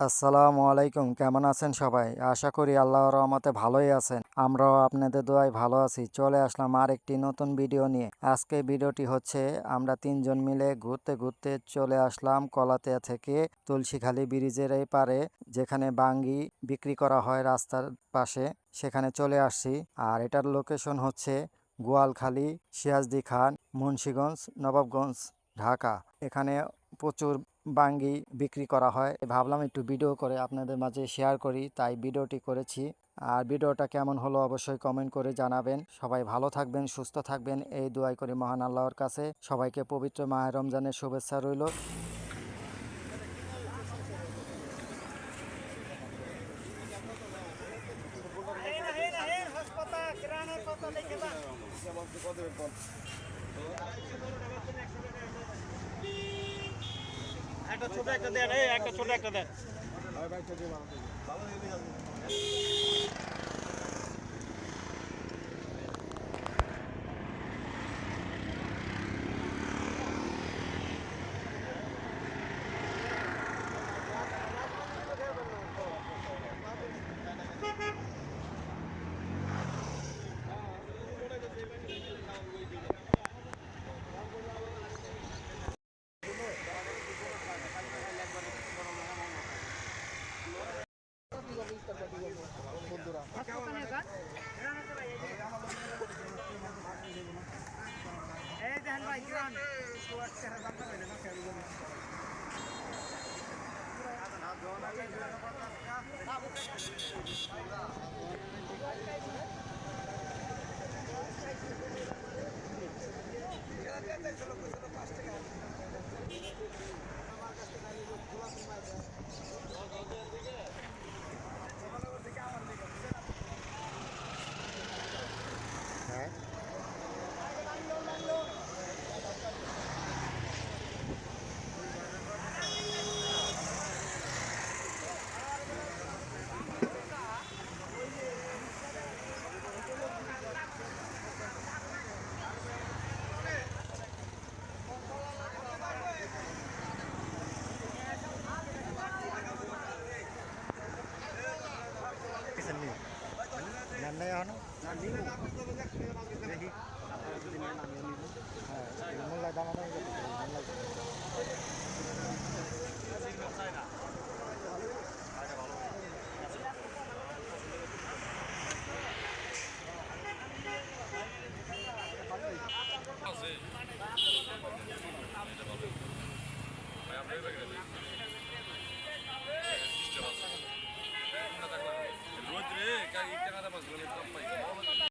আসসালামু আলাইকুম, কেমন আছেন সবাই? আশা করি আল্লাহর রহমতে ভালোই আছেন। আমরাও আপনাদের দোয়ায় ভালো আছি। চলে আসলাম আর একটি নতুন ভিডিও নিয়ে। আজকে ভিডিওটি হচ্ছে, আমরা তিনজন মিলে ঘুরতে ঘুরতে চলে আসলাম কলাতিয়া থেকে তুলসীখালী ব্রিজের এই পারে, যেখানে বাঙ্গি বিক্রি করা হয় রাস্তার পাশে। সেখানে চলে আসছি। আর এটার লোকেশন হচ্ছে গোয়ালখালী সিয়াজদি খান মুন্সীগঞ্জ, নবাবগঞ্জ, ঢাকা। এখানে প্রচুর বাঙ্গি বিক্রি করা হয়। ভাবলাম একটু ভিডিও করে আপনাদের মাঝে শেয়ার করি, তাই ভিডিওটি করেছি। আর ভিডিওটা কেমন হলো অবশ্যই কমেন্ট করে জানাবেন। সবাই ভালো থাকবেন, সুস্থ থাকবেন, এই দোয়াই করি মহান আল্লাহর কাছে। সবাইকে পবিত্র মাহে রমজানের শুভেচ্ছা রইল। একটা ছোট একটা দেন এই একটা ছোট একটা দেন। এই দেখেন ভাই কিরান রোদ রে এই